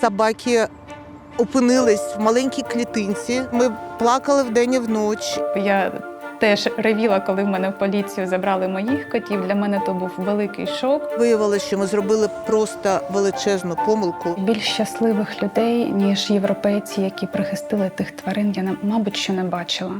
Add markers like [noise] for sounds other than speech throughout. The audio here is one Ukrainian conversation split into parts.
собаки опинились в маленькій клітинці. Ми плакали вдень і вночі. Я теж ревіла, коли в мене в поліцію забрали моїх котів. Для мене то був великий шок. Виявилося, що ми зробили просто величезну помилку. Більш щасливих людей, ніж європейці, які прихистили тих тварин, я мабуть, що не бачила.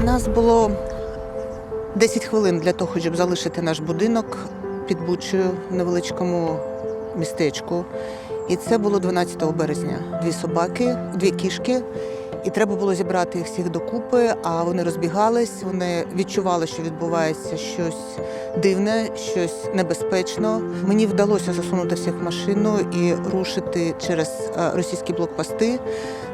У нас було 10 хвилин для того, щоб залишити наш будинок під Бучею в невеличкому містечку. І це було 12 березня. Дві собаки, дві кішки. І треба було зібрати їх всіх докупи, а вони розбігались, вони відчували, що відбувається щось дивне, щось небезпечно. Мені вдалося засунути всіх в машину і рушити через е, російські блокпости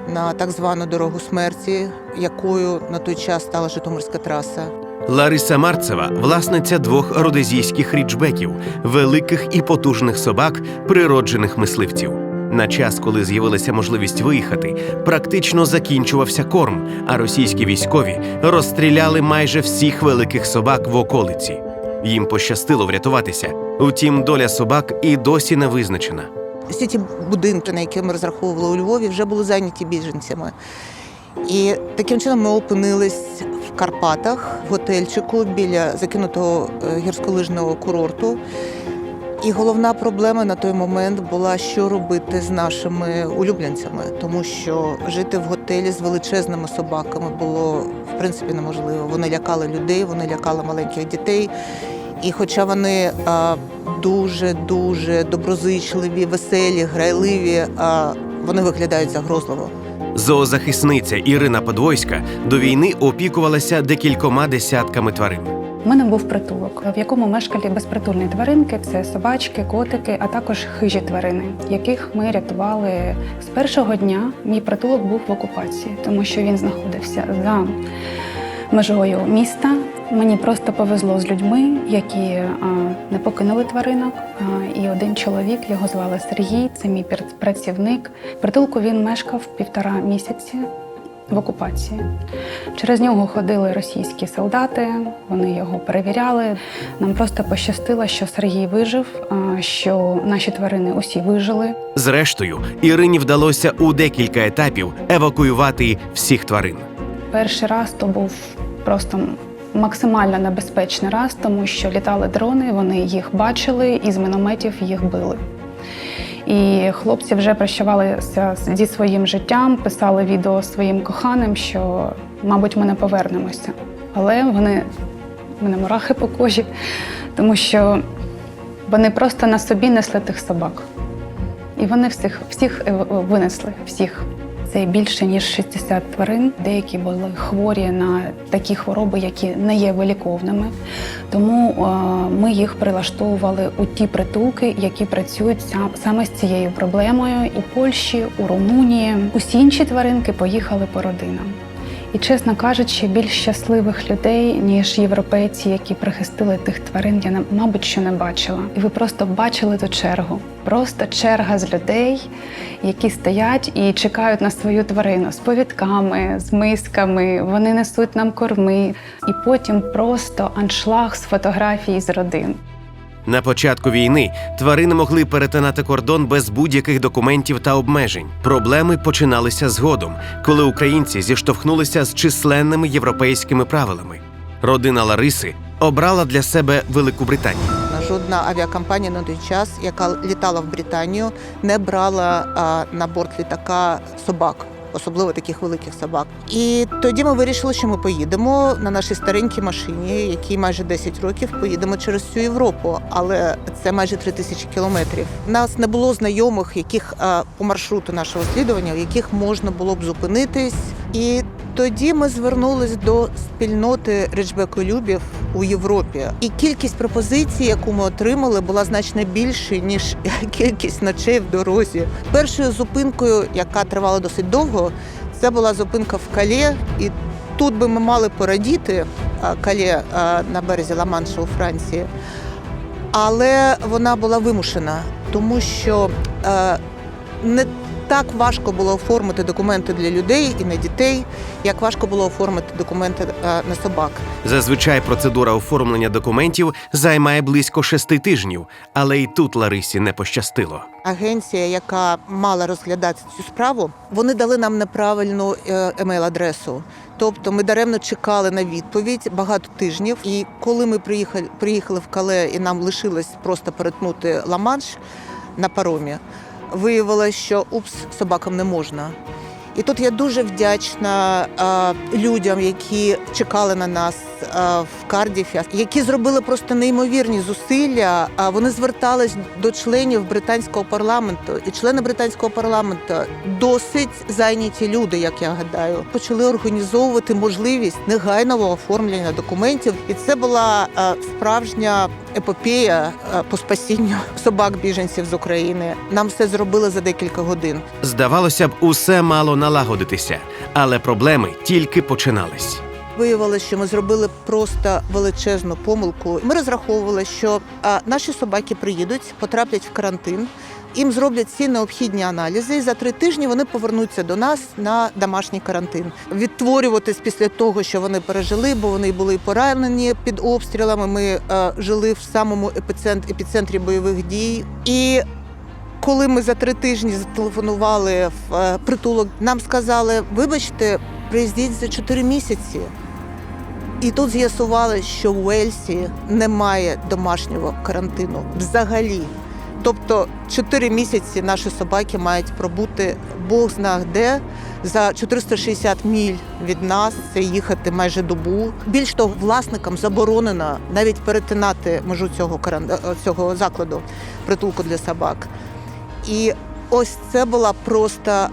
на так звану дорогу смерті, якою на той час стала Житомирська траса. Лариса Марцева власниця двох родезійських річбеків, великих і потужних собак, природжених мисливців. На час, коли з'явилася можливість виїхати, практично закінчувався корм, а російські військові розстріляли майже всіх великих собак в околиці. Їм пощастило врятуватися. Утім, доля собак і досі не визначена. Всі ті будинки, на які ми розраховували у Львові, вже були зайняті біженцями. І таким чином ми опинились Карпатах, в готельчику біля закинутого е, гірськолижного курорту. І головна проблема на той момент була, що робити з нашими улюбленцями, тому що жити в готелі з величезними собаками було в принципі неможливо. Вони лякали людей, вони лякали маленьких дітей. І хоча вони дуже дуже доброзичливі, веселі, грайливі, вони виглядають загрозливо. Зоозахисниця Ірина Подвойська до війни опікувалася декількома десятками тварин. У мене був притулок, в якому мешкали безпритульні тваринки, це собачки, котики, а також хижі тварини, яких ми рятували з першого дня. Мій притулок був в окупації, тому що він знаходився за межою міста. Мені просто повезло з людьми, які а, не покинули тваринок. А, і один чоловік, його звали Сергій, це мій працівник. Притулку він мешкав півтора місяці в окупації. Через нього ходили російські солдати, вони його перевіряли. Нам просто пощастило, що Сергій вижив, а, що наші тварини усі вижили. Зрештою, Ірині вдалося у декілька етапів евакуювати всіх тварин. Перший раз то був просто максимально небезпечний раз, тому що літали дрони, вони їх бачили і з мінометів їх били. І хлопці вже прощавалися зі своїм життям, писали відео своїм коханим, що, мабуть, ми не повернемося. Але вони в мене мурахи по кожі, тому що вони просто на собі несли тих собак. І вони всіх, всіх е, винесли, всіх. Це більше ніж 60 тварин. Деякі були хворі на такі хвороби, які не є виліковними. Тому е, ми їх прилаштовували у ті притулки, які працюють сам- саме з цією проблемою. У Польщі, у Румунії. Усі інші тваринки поїхали по родинам. І, чесно кажучи, більш щасливих людей, ніж європейці, які прихистили тих тварин, я мабуть, що не бачила. І ви просто бачили ту чергу. Просто черга з людей, які стоять і чекають на свою тварину з повідками, з мисками. Вони несуть нам корми, і потім просто аншлаг з фотографій з родин. На початку війни тварини могли перетинати кордон без будь-яких документів та обмежень. Проблеми починалися згодом, коли українці зіштовхнулися з численними європейськими правилами. Родина Лариси обрала для себе Велику Британію. Жодна авіакомпанія на той час, яка літала в Британію, не брала а, на борт літака собак. Особливо таких великих собак. І тоді ми вирішили, що ми поїдемо на нашій старенькій машині, якій майже 10 років поїдемо через всю Європу. Але це майже 3 тисячі кілометрів. У нас не було знайомих, яких по маршруту нашого слідування, в яких можна було б зупинитись. І тоді ми звернулись до спільноти речбеколюбів у Європі. І кількість пропозицій, яку ми отримали, була значно більше ніж [laughs] кількість ночей в дорозі. Першою зупинкою, яка тривала досить довго, це була зупинка в Кале. І тут би ми мали порадіти Кале на березі Ла-Манша у Франції. Але вона була вимушена, тому що е, не так важко було оформити документи для людей і на дітей, як важко було оформити документи е, на собак. Зазвичай процедура оформлення документів займає близько шести тижнів, але і тут Ларисі не пощастило. Агенція, яка мала розглядати цю справу, вони дали нам неправильну е, емейл-адресу. Тобто ми даремно чекали на відповідь багато тижнів. І коли ми приїхали, приїхали в Кале і нам лишилось просто перетнути Ла-Манш на паромі, виявилось, що упс, собакам не можна. І тут я дуже вдячна е, людям, які чекали на нас е, в Кардіфі, які зробили просто неймовірні зусилля. А вони звертались до членів британського парламенту, і члени британського парламенту досить зайняті люди, як я гадаю, почали організовувати можливість негайного оформлення документів. І це була е, справжня епопея е, по спасінню собак біженців з України. Нам все зробили за декілька годин. Здавалося б, усе мало налагодитися, але проблеми тільки починались. Виявилося, що ми зробили просто величезну помилку. Ми розраховували, що а, наші собаки приїдуть, потраплять в карантин. Їм зроблять всі необхідні аналізи, і за три тижні вони повернуться до нас на домашній карантин. Відтворюватись після того, що вони пережили, бо вони були поранені під обстрілами. Ми е, жили в самому епіцентрі, епіцентрі бойових дій. І коли ми за три тижні зателефонували в е, притулок, нам сказали: вибачте, приїздіть за чотири місяці. І тут з'ясували, що в Уельсі немає домашнього карантину взагалі. Тобто чотири місяці наші собаки мають пробути Бог зна де за 460 міль від нас. Це їхати майже добу. Більш того, власникам заборонено навіть перетинати межу цього е, цього закладу притулку для собак. І ось це була просто,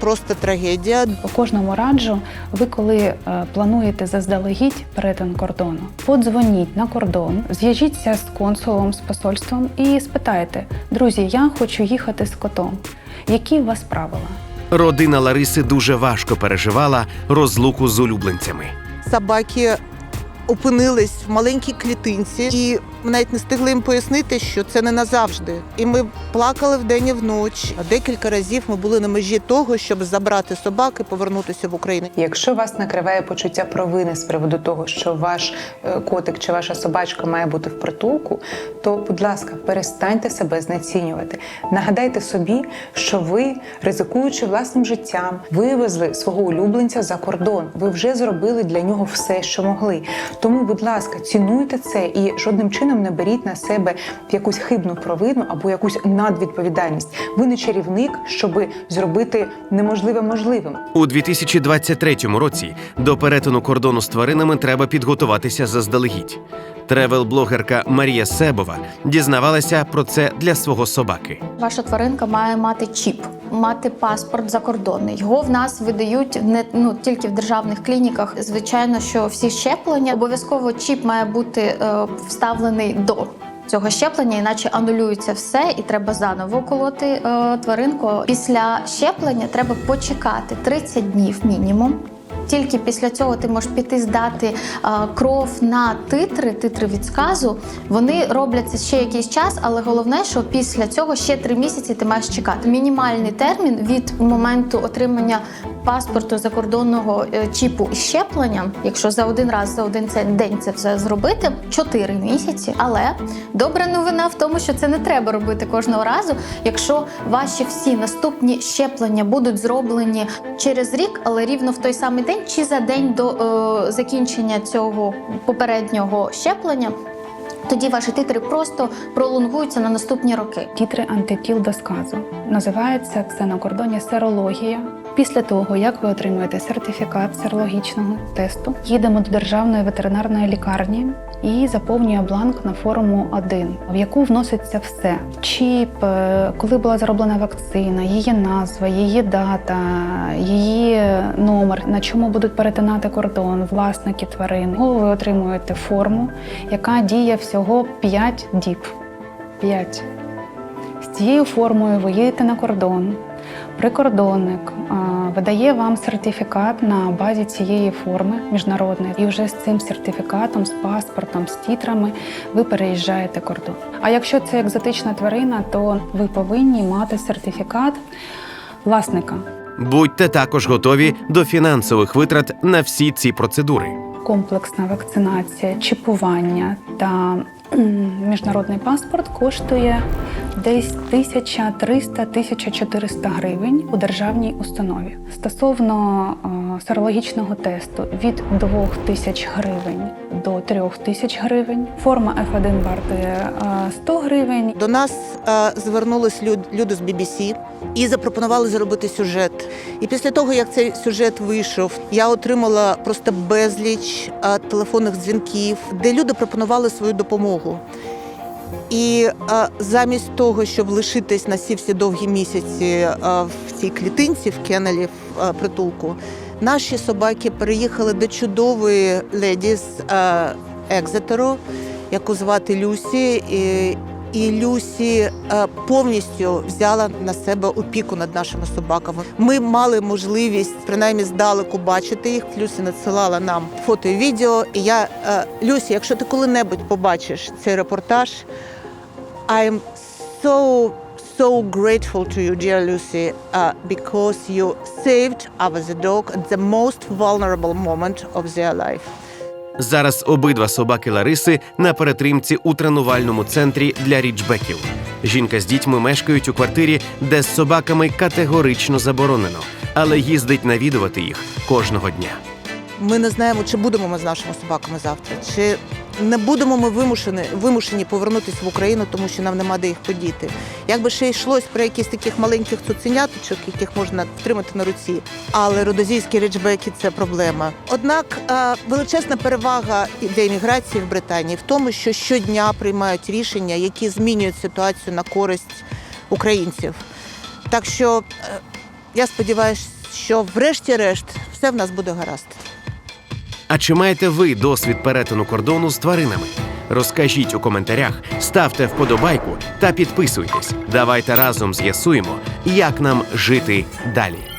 просто трагедія. По кожному раджу, ви коли е, плануєте заздалегідь перетин кордону, подзвоніть на кордон, зв'яжіться з консулом, з посольством і спитайте: друзі, я хочу їхати з котом. Які у вас правила? Родина Лариси дуже важко переживала розлуку з улюбленцями. собаки опинились в маленькій клітинці, і навіть не встигли їм пояснити, що це не назавжди. І ми плакали вдень і вночі. Декілька разів ми були на межі того, щоб забрати собак і повернутися в Україну. Якщо вас накриває почуття провини з приводу того, що ваш е, котик чи ваша собачка має бути в притулку, то, будь ласка, перестаньте себе знецінювати. Нагадайте собі, що ви, ризикуючи власним життям, вивезли свого улюбленця за кордон. Ви вже зробили для нього все, що могли. Тому, будь ласка, цінуйте це і жодним чином не беріть на себе якусь хибну провину або якусь надвідповідальність. Ви не чарівник, щоби зробити неможливе можливим. У 2023 році до перетину кордону з тваринами треба підготуватися заздалегідь. Тревел-блогерка Марія Себова дізнавалася про це для свого собаки. Ваша тваринка має мати чіп, мати паспорт закордонний. Його в нас видають не ну тільки в державних клініках. Звичайно, що всі щеплення обов'язково чіп має бути е, вставлений до. Цього щеплення, іначе анулюється все, і треба заново колоти е, тваринку. Після щеплення треба почекати 30 днів мінімум. Тільки після цього ти можеш піти здати е, кров на титри, титри від сказу. Вони робляться ще якийсь час, але головне, що після цього ще три місяці ти маєш чекати. Мінімальний термін від моменту отримання паспорту закордонного е, чіпу щеплення, якщо за один раз за один день це все зробити, 4 місяці. Але добра новина в тому, що це не треба робити кожного разу. Якщо ваші всі наступні щеплення будуть зроблені через рік, але рівно в той самий день, чи за день до е, закінчення цього попереднього щеплення. Тоді ваші титри просто пролонгуються на наступні роки. Тітри антитіл до сказу. Називається це на кордоні серологія. Після того, як ви отримуєте сертифікат серологічного тесту, їдемо до державної ветеринарної лікарні і заповнює бланк на форму 1, в яку вноситься все: чіп, е, коли була зроблена вакцина, її назва, її дата, її номер, на чому будуть перетинати кордон, власники тварин. Ви отримуєте форму, яка діє всього 5 діб. 5. З цією формою ви їдете на кордон. Прикордонник видає вам сертифікат на базі цієї форми міжнародної, і вже з цим сертифікатом, з паспортом, з тітрами ви переїжджаєте кордон. А якщо це екзотична тварина, то ви повинні мати сертифікат власника. Будьте також готові до фінансових витрат на всі ці процедури. Комплексна вакцинація, чіпування та міжнародний паспорт коштує десь 1300-1400 гривень у державній установі. Стосовно е, серологічного тесту від 2000 гривень до 3000 гривень. Форма F1 вартує е, 100 гривень. До нас е, звернулись люд, люди з BBC і запропонували зробити сюжет. І після того, як цей сюжет вийшов, я отримала просто безліч е, телефонних дзвінків, де люди пропонували свою допомогу. І е, замість того, щоб лишитись на ці всі довгі місяці е, в цій клітинці, в кенелі, в е, притулку, наші собаки переїхали до чудової леді з е, Екзетеру, яку звати Люсі. І, і Люсі е, повністю взяла на себе опіку над нашими собаками. Ми мали можливість принаймні здалеку бачити їх. Люсі надсилала нам фото і відео. І я е, Люсі, якщо ти коли-небудь побачиш цей репортаж, I'm so so grateful to you, dear Lucy, uh, because you saved our the dog at the most vulnerable moment of their life. Зараз обидва собаки Лариси на перетримці у тренувальному центрі для річбеків. Жінка з дітьми мешкають у квартирі, де з собаками категорично заборонено, але їздить навідувати їх кожного дня. Ми не знаємо, чи будемо ми з нашими собаками завтра, чи не будемо ми вимушені, вимушені повернутися в Україну, тому що нам нема де їх подіти. Якби ще йшлось про якісь таких маленьких цуценяточок, яких можна втримати на руці, але родозійські речбеки це проблема. Однак е, величезна перевага для імміграції в Британії в тому, що щодня приймають рішення, які змінюють ситуацію на користь українців. Так що е, я сподіваюся, що врешті-решт все в нас буде гаразд. А чи маєте ви досвід перетину кордону з тваринами? Розкажіть у коментарях, ставте вподобайку та підписуйтесь. Давайте разом з'ясуємо, як нам жити далі.